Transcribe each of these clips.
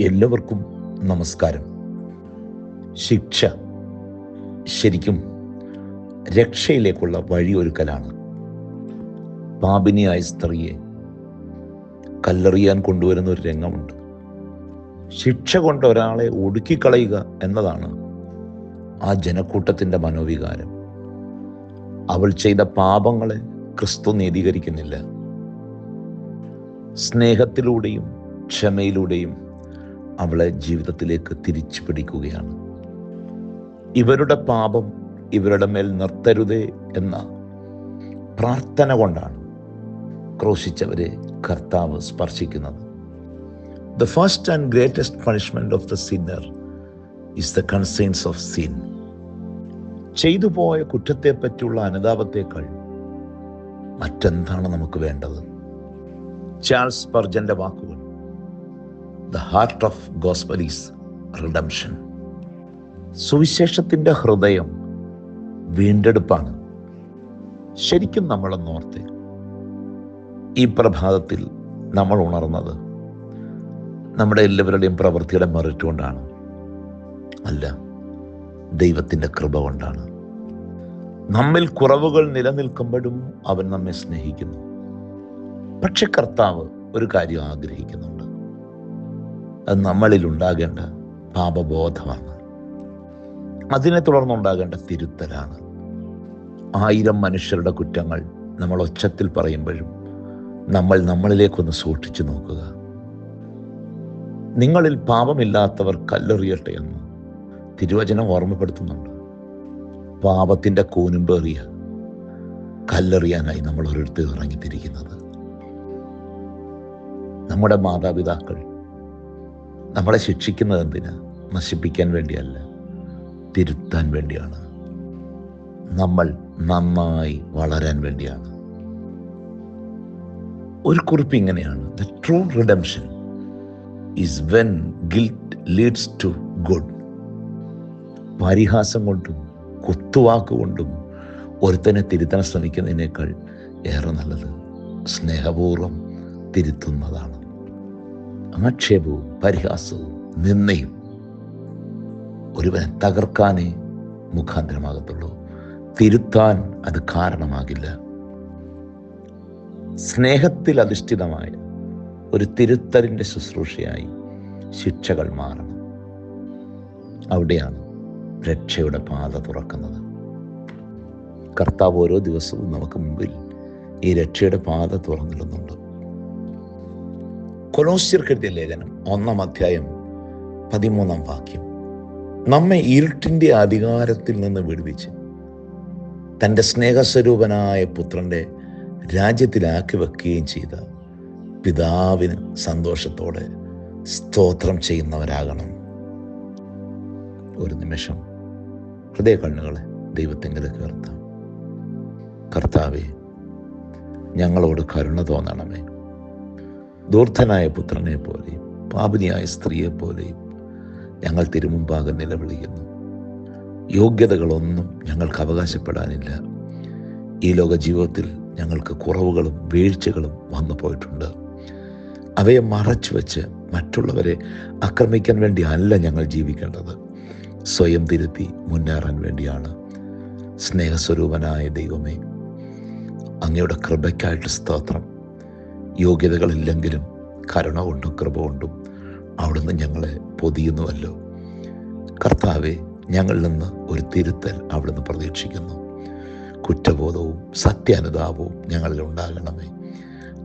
എല്ലാവർക്കും നമസ്കാരം. ശിക്ഷ ശരിക്കും രക്ഷയിലേക്കുള്ള വഴിയൊരുക്കലാണ്. പാപിനിയായ സ്ത്രീയെ കല്ലെറിയാൻ കൊണ്ടുവരുന്ന ഒരു രംഗമുണ്ട്. ശിക്ഷ കൊണ്ട് ഒരാളെ ഒടുക്കിക്കളയുക എന്നതാണ് ആ ജനക്കൂട്ടത്തിന്റെ മനോവികാരം. അവൾ ചെയ്ത പാപങ്ങളെ ക്രിസ്തു നീതീകരിക്കുന്നില്ല. സ്നേഹത്തിലൂടെയും ക്ഷമയിലൂടെയും അവളെ ജീവിതത്തിലേക്ക് തിരിച്ചു പിടിക്കുകയാണ്. ഇവരുടെ പാപം ഇവരുടെ മേൽ നിർത്തരുതേ എന്ന പ്രാർത്ഥന കൊണ്ടാണ് ക്രോശിച്ചവരെ കർത്താവ് സ്പർശിക്കുന്നത്. The first and greatest punishment of the sinner is the conscience of sin ചെയ്തു പോയ കുറ്റത്തെ പറ്റിയുള്ള അനുതാപത്തേക്കാൾ മറ്റെന്താണ് നമുക്ക് വേണ്ടത്? ചാൾസ് പർജന്റെ വാക്കുകൾ the heart of gospel redemption സുവിശേഷത്തിന്റെ ഹൃദയം വീണ്ടെടുപ്പാണ്. ശരിക്കും നമ്മളൊന്നോർത്ത് ഈ പ്രഭാതത്തിൽ നമ്മൾ ഉണർന്നത് നമ്മുടെ എല്ലാവരുടെയും പ്രവൃത്തിയുടെ മെറിറ്റ് കൊണ്ടാണ്. അല്ല ദൈവത്തിന്റെ കൃപ കൊണ്ടാണ്. നമ്മിൽ കുറവുകൾ നിലനിൽക്കുമ്പോഴും അവൻ നമ്മെ സ്നേഹിക്കുന്നു. പക്ഷെ കർത്താവ് ഒരു കാര്യം ആഗ്രഹിക്കുന്നുണ്ട്. അത് നമ്മളിൽ ഉണ്ടാകേണ്ട പാപബോധമാണ്. അതിനെ തുടർന്നുണ്ടാകേണ്ട തിരുത്തലാണ്. ആയിരം മനുഷ്യരുടെ കുറ്റങ്ങൾ നമ്മൾ ഒച്ചത്തിൽ പറയുമ്പോഴും നമ്മൾ നമ്മളിലേക്കൊന്ന് സൂക്ഷിച്ചു നോക്കുക. നിങ്ങളിൽ പാപമില്ലാത്തവർ കല്ലെറിയട്ടെ എന്ന് തിരുവചനം ഓർമ്മപ്പെടുത്തുന്നുണ്ട്. പാപത്തിന്റെ കൂനുമ്പേറിയ കല്ലെറിയാനായി നമ്മൾ ഒരിടത്ത് ഇറങ്ങിത്തിരിക്കുന്നത്. നമ്മുടെ മാതാപിതാക്കൾ നമ്മളെ ശിക്ഷിക്കുന്നത് എന്തിനാ? നശിപ്പിക്കാൻ വേണ്ടിയല്ല തിരുത്താൻ വേണ്ടിയാണ്. നമ്മൾ നന്നായി വളരാൻ വേണ്ടിയാണ്. ഒരു കുറിപ്പ് ഇങ്ങനെയാണ്. The true redemption is when guilt leads to good പരിഹാസം കൊണ്ടും കുത്തുവാക്കുകൊണ്ടും ഒരുത്തനെ തിരുത്താൻ ശ്രമിക്കുന്നതിനേക്കാൾ ഏറെ നല്ലത് സ്നേഹപൂർവം തിരുത്തുന്നതാണ്. ആക്ഷേപവും പരിഹാസവും നിന്നയും ഒരുവനെ തകർക്കാനേ മുഖാന്തരമാകത്തുള്ളൂ. തിരുത്താൻ അത് കാരണമാകില്ല. സ്നേഹത്തിൽ അധിഷ്ഠിതമായ ഒരു തിരുത്തലിന്റെ ശുശ്രൂഷയായി ശിക്ഷകൾ മാറണം. അവിടെയാണ് രക്ഷയുടെ പാത തുറക്കുന്നത്. കർത്താവ് ഓരോ ദിവസവും നമുക്ക് മുമ്പിൽ ഈ രക്ഷയുടെ പാത തുറന്നിടുന്നുണ്ട്. കൊലോസ്യർക്കെഴുതിയ ലേഖനം ഒന്നാം അധ്യായം പതിമൂന്നാം വാക്യം. നമ്മെ ഇരുട്ടിന്റെ അധികാരത്തിൽ നിന്ന് വിടുവിച്ച് തന്റെ സ്നേഹസ്വരൂപനായ പുത്രന്റെ രാജ്യത്തിലാക്കി വെക്കുകയും ചെയ്ത പിതാവിന് സന്തോഷത്തോടെ സ്തോത്രം ചെയ്യുന്നവരാകണം. ഒരു നിമിഷം. ഹൃദയ കണ്ണുകളെ ദൈവത്തെങ്കിലേക്ക് ഉയർത്താം കർത്താവെ ഞങ്ങളോട് കരുണ തോന്നണമേ. ദൂർദ്ധനായ പുത്രനെ പോലെയും പാപിനിയായ സ്ത്രീയെ പോലെയും ഞങ്ങൾ തിരുമുമ്പാകെ നിലവിളിക്കുന്നു. യോഗ്യതകളൊന്നും ഞങ്ങൾക്ക് അവകാശപ്പെടാനില്ല. ഈ ലോക ജീവിതത്തിൽ ഞങ്ങൾക്ക് കുറവുകളും വീഴ്ചകളും വന്നു പോയിട്ടുണ്ട്. അവയെ മറച്ചു വെച്ച് മറ്റുള്ളവരെ ആക്രമിക്കാൻ വേണ്ടി അല്ല ഞങ്ങൾ ജീവിക്കേണ്ടത്. സ്വയം തിരുത്തി മുന്നേറാൻ വേണ്ടിയാണ് സ്നേഹസ്വരൂപനായ ദൈവമേ അങ്ങയുടെ കൃപയ്ക്കായിട്ട് സ്തോത്രം. യോഗ്യതകളില്ലെങ്കിലും കരുണ കൊണ്ടും കൃപ കൊണ്ടും അവിടുന്ന് ഞങ്ങളെ പൊതിയുന്നുവല്ലോ. കർത്താവെ ഞങ്ങളിൽ നിന്ന് ഒരു തിരുത്തൽ അവിടുന്ന് പ്രതീക്ഷിക്കുന്നു. കുറ്റബോധവും സത്യാനുതാപവും ഞങ്ങളിൽ ഉണ്ടാകണമേ.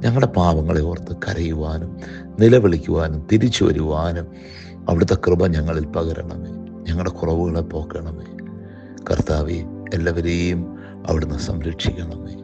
ഞങ്ങളുടെ പാപങ്ങളെ ഓർത്ത് കരയുവാനും നിലവിളിക്കുവാനും തിരിച്ചു വരുവാനും അവിടുത്തെ കൃപ ഞങ്ങളിൽ പകരണമേ. ഞങ്ങളുടെ കുറവുകളെ പോക്കണമേ. കർത്താവെ എല്ലാവരെയും അവിടുന്ന് സംരക്ഷിക്കണമേ.